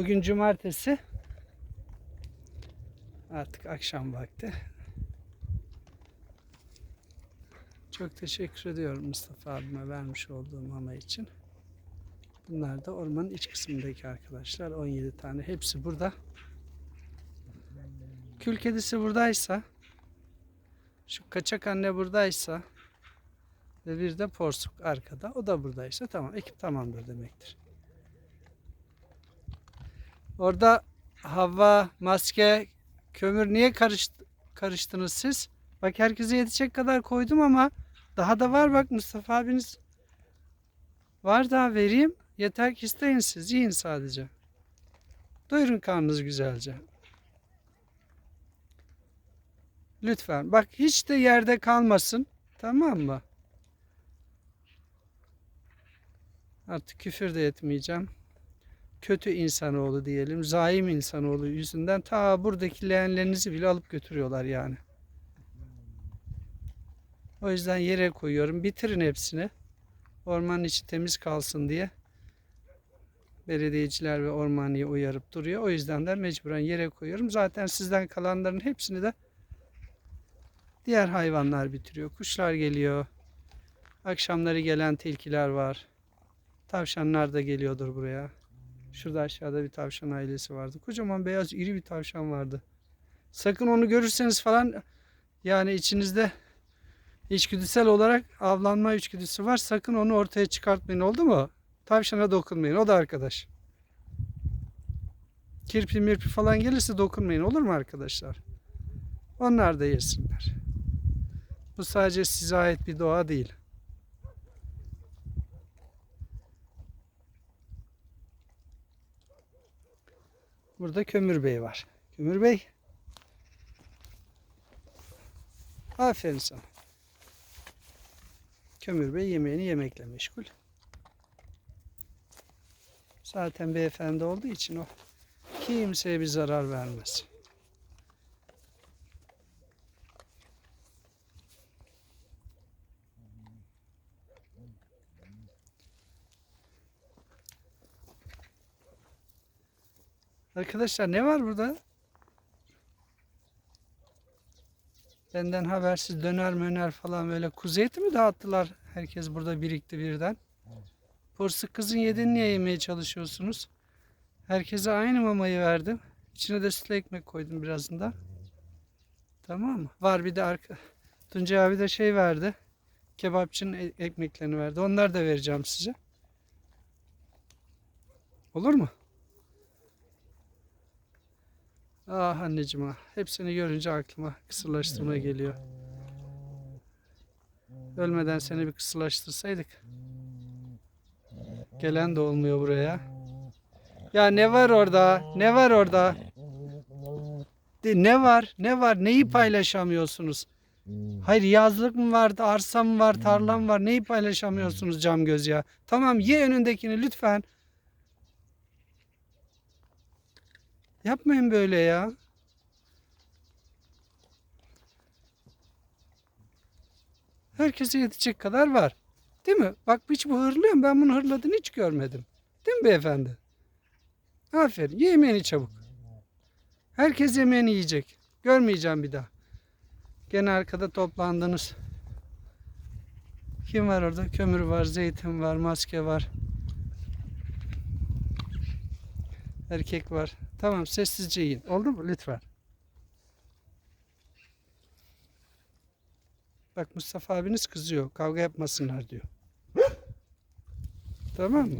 Bugün cumartesi. Artık akşam vakti. Çok teşekkür ediyorum Mustafa abime vermiş olduğum mama için. Bunlar da ormanın iç kısmındaki arkadaşlar. 17 tane. Hepsi burada. Kül kedisi buradaysa şu kaçak anne buradaysa ve bir de porsuk arkada. O da buradaysa tamam. Ekip tamamdır demektir. Orada hava, maske, kömür niye karıştı, karıştınız siz? Bak herkese yetecek kadar koydum ama daha da var bak Mustafa abiniz. Var daha vereyim. Yeter ki isteyin siz. Yiyin sadece. Doyurun karnınız güzelce. Lütfen. Bak hiç de yerde kalmasın. Tamam mı? Artık küfür de etmeyeceğim. Kötü insanoğlu diyelim. Zaim insanoğlu yüzünden ta buradaki leğenlerinizi bile alıp götürüyorlar yani. O yüzden yere koyuyorum. Bitirin hepsini. Ormanın içi temiz kalsın diye. Belediyeciler ve ormanıyı uyarıp duruyor. O yüzden de mecburen yere koyuyorum. Zaten sizden kalanların hepsini de diğer hayvanlar bitiriyor. Kuşlar geliyor. Akşamları gelen tilkiler var. Tavşanlar da geliyordur buraya. Şurada aşağıda bir tavşan ailesi vardı. Kocaman beyaz iri bir tavşan vardı. Sakın onu görürseniz falan yani içinizde içgüdüsel olarak avlanma içgüdüsü var. Sakın onu ortaya çıkartmayın oldu mu? Tavşana dokunmayın. O da arkadaş. Kirpi mirpi falan gelirse dokunmayın olur mu arkadaşlar? Onlar da yesinler. Bu sadece size ait bir doğa değil. Burada Kömür Bey var. Kömür Bey. Aferin sana. Kömür Bey yemeğini yemekle meşgul. Zaten beyefendi olduğu için o kimseye bir zarar vermez. Arkadaşlar ne var burada? Benden habersiz döner möner falan böyle kuzu mi dağıttılar? Herkes burada birikti birden. Porsuk kızın yediğini niye yemeye çalışıyorsunuz? Herkese aynı mamayı verdim. İçine de sütlü ekmek koydum birazından. Tamam mı? Var bir de arka. Tuncay abi de şey verdi. Kebapçının e- ekmeklerini verdi. Onları da vereceğim size. Olur mu? Ah anneciğim ah. Hepsini görünce aklıma kısırlaştırma geliyor. Ölmeden seni bir kısırlaştırsaydık. Gelen de olmuyor buraya. Ya ne var orada? Ne var orada? De, ne var? Ne var? Neyi paylaşamıyorsunuz? Hayır yazlık mı var, arsa mı var, tarla mı var? Neyi paylaşamıyorsunuz cam göz ya? Tamam ye önündekini lütfen. Yapmayın böyle ya. Herkese yetecek kadar var. Değil mi? Bak hiç bu hırlıyor Ben bunu hırladığını hiç görmedim. Değil mi beyefendi? Aferin. Ye yemeğini çabuk. Herkes yemeğini yiyecek. Görmeyeceğim bir daha. Gene arkada toplandınız. Kim var orada? Kömür var, zeytin var, maske var. Erkek var. Tamam sessizce yiyin. Oldu mu? Lütfen. Bak Mustafa abiniz kızıyor. Kavga yapmasınlar diyor. Tamam mı?